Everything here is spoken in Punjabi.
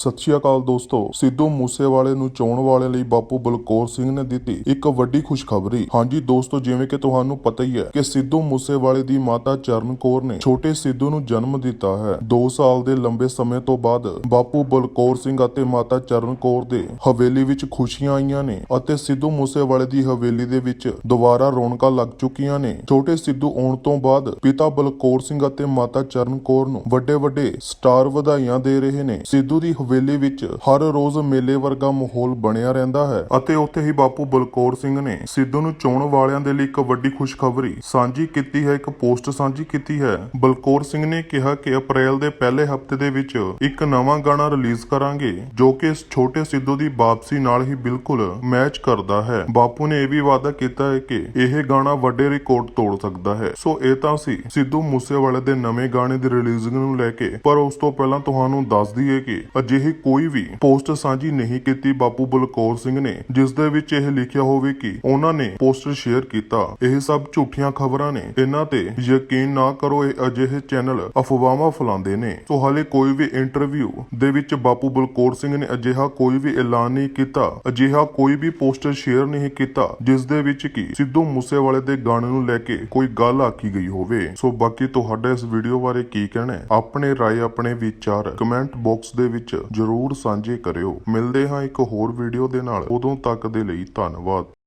ਸਤਿ ਸ਼੍ਰੀ ਅਕਾਲ ਦੋਸਤੋ। ਸਿੱਧੂ ਮੂਸੇਵਾਲੇ ਨੂੰ ਚੋਣ ਵਾਲੇ ਲਈ ਬਾਪੂ ਬਲਕੌਰ ਸਿੰਘ ਨੇ ਦਿੱਤੀ ਇੱਕ ਵੱਡੀ ਖੁਸ਼ਖਬਰੀ। ਹਾਂਜੀ ਦੋਸਤੋ, ਜਿਵੇਂ ਕਿ ਤੁਹਾਨੂੰ ਪਤਾ ਹੀ ਹੈ ਕਿ ਸਿੱਧੂ ਮੂਸੇਵਾਲੇ ਦੀ ਮਾਤਾ ਚਰਨ ਕੌਰ ਨੇ ਛੋਟੇ ਸਿੱਧੂ ਨੂੰ ਜਨਮ ਦਿੱਤਾ ਹੈ। 2 ਸਾਲ ਦੇ ਲੰਬੇ ਸਮੇਂ ਤੋਂ ਬਾਅਦ ਬਾਪੂ ਬਲਕੌਰ ਸਿੰਘ ਅਤੇ ਮਾਤਾ ਚਰਨ ਕੌਰ ਦੇ ਹਵੇਲੀ ਵਿੱਚ ਖੁਸ਼ੀਆਂ ਆਈਆਂ ਨੇ ਅਤੇ ਸਿੱਧੂ ਮੂਸੇਵਾਲੇ ਦੀ ਹਵੇਲੀ ਦੇ ਵਿੱਚ ਦੁਬਾਰਾ ਰੌਣਕਾਂ ਲੱਗ ਚੁੱਕੀਆਂ ਨੇ। ਛੋਟੇ ਸਿੱਧੂ ਆਉਣ ਤੋਂ ਬਾਅਦ ਪਿਤਾ ਬਲਕੌਰ ਸਿੰਘ ਅਤੇ ਮਾਤਾ ਚਰਨ ਕੌਰ ਨੂੰ ਵੱਡੇ ਵੱਡੇ ਸਟਾਰ ਵਧਾਈਆਂ ਦੇ ਰਹੇ ਨੇ। ਸਿੱਧੂ ਦੀ ਹਵੇਲੀ ਵਿੱਚ ਹਰ ਰੋਜ਼ ਮੇਲੇ ਵਰਗਾ ਮਾਹੌਲ ਬਣਿਆ ਰਹਿੰਦਾ ਹੈ ਅਤੇ ਉੱਥੇ ਹੀ ਬਾਪੂ ਬਲਕੌਰ ਸਿੰਘ ਨੇ ਸਿੱਧੂ ਨੂੰ ਚੋਣ ਵਾਲਿਆਂ ਦੇ ਲਈ ਇੱਕ ਵੱਡੀ ਖੁਸ਼ਖਬਰੀ ਸਾਂਝੀ ਕੀਤੀ ਹੈ, ਇੱਕ ਪੋਸਟ ਸਾਂਝੀ ਕੀਤੀ ਹੈ। ਬਲਕੌਰ ਸਿੰਘ ਨੇ ਕਿਹਾ ਕਿ ਅਪ੍ਰੈਲ ਦੇ ਪਹਿਲੇ ਹਫ਼ਤੇ ਦੇ ਵਿੱਚ ਇੱਕ ਨਵਾਂ ਗਾਣਾ ਰਿਲੀਜ਼ ਕਰਾਂਗੇ, ਜੋ ਕਿ ਇਸ ਛੋਟੇ ਸਿੱਧੂ ਦੀ ਵਾਪਸੀ ਨਾਲ ਹੀ ਬਿਲਕੁਲ ਮੈਚ ਕਰਦਾ ਹੈ। ਬਾਪੂ ਨੇ ਇਹ ਵੀ ਵਾਅਦਾ ਕੀਤਾ ਹੈ ਕਿ ਇਹ ਗਾਣਾ ਵੱਡੇ ਰਿਕਾਰਡ ਤੋੜ ਸਕਦਾ ਹੈ। ਸੋ ਇਹ ਤਾਂ ਸੀ ਸਿੱਧੂ ਮੂਸੇਵਾਲੇ ਦੇ ਨਵੇਂ ਗਾਣੇ ਦੀ ਰਿਲੀਜ਼ਿੰਗ ਨੂੰ ਲੈ ਕੇ, ਪਰ ਉਸ ਤੋਂ ਪਹਿਲਾਂ ਤੁਹਾਨੂੰ ਦੱਸ ਦਈਏ ਕਿ ਅਜੇ ਅਜਿਹੀ ਕੋਈ ਵੀ ਪੋਸਟ ਸਾਂਝੀ ਨਹੀਂ ਕੀਤੀ ਬਾਪੂ ਬਲਕੌਰ ਸਿੰਘ ਨੇ, ਜਿਸ ਦੇ ਵਿੱਚ ਇਹ ਲਿਖਿਆ ਹੋਵੇ ਕਿ ਉਹਨਾਂ ਨੇ ਪੋਸਟਰ ਸ਼ੇਅਰ ਕੀਤਾ। ਇਹ ਸਭ ਝੂਠੀਆਂ ਖਬਰਾਂ ਨੇ। ਇਹਨਾਂ ਤੇ ਯਕੀਨ ਨਾ ਕਰੋ, ਇਹ ਅਜਿਹੇ ਚੈਨਲ ਅਫਵਾਹਾਂ ਫੈਲਾਉਂਦੇ ਨੇ। ਸੋ ਹਾਲੇ ਕੋਈ ਵੀ ਇੰਟਰਵਿਊ ਦੇ ਵਿੱਚ ਬਾਪੂ ਬਲਕੌਰ ਸਿੰਘ ਨੇ ਅਜਿਹਾ ਕੋਈ ਵੀ ਐਲਾਨ ਨਹੀਂ ਕੀਤਾ, ਅਜਿਹਾ ਕੋਈ ਵੀ ਪੋਸਟਰ ਸ਼ੇਅਰ ਨਹੀਂ ਕੀਤਾ, ਜਿਸ ਦੇ ਵਿੱਚ ਕਿ ਸਿੱਧੂ ਮੂਸੇਵਾਲੇ ਦੇ ਗਾਣੇ ਨੂੰ ਲੈ ਕੇ ਕੋਈ ਗੱਲ ਆਖੀ ਗਈ ਹੋਵੇ। ਸੋ ਬਾਕੀ ਤੁਹਾਡਾ ਇਸ ਵੀਡੀਓ ਬਾਰੇ ਕੀ ਕਹਿਣਾ ਹੈ? ਆਪਣੇ ਰਾਏ, ਆਪਣੇ ਵਿਚਾਰ ਕਮੈਂਟ ਬਾਕਸ ਦੇ ਵਿੱਚ ਜਰੂਰ ਸਾਂਝੇ ਕਰਿਓ। ਮਿਲਦੇ ਹਾਂ ਇੱਕ ਹੋਰ ਵੀਡੀਓ ਦੇ ਨਾਲ। ਉਦੋਂ ਤੱਕ ਦੇ ਲਈ ਧੰਨਵਾਦ।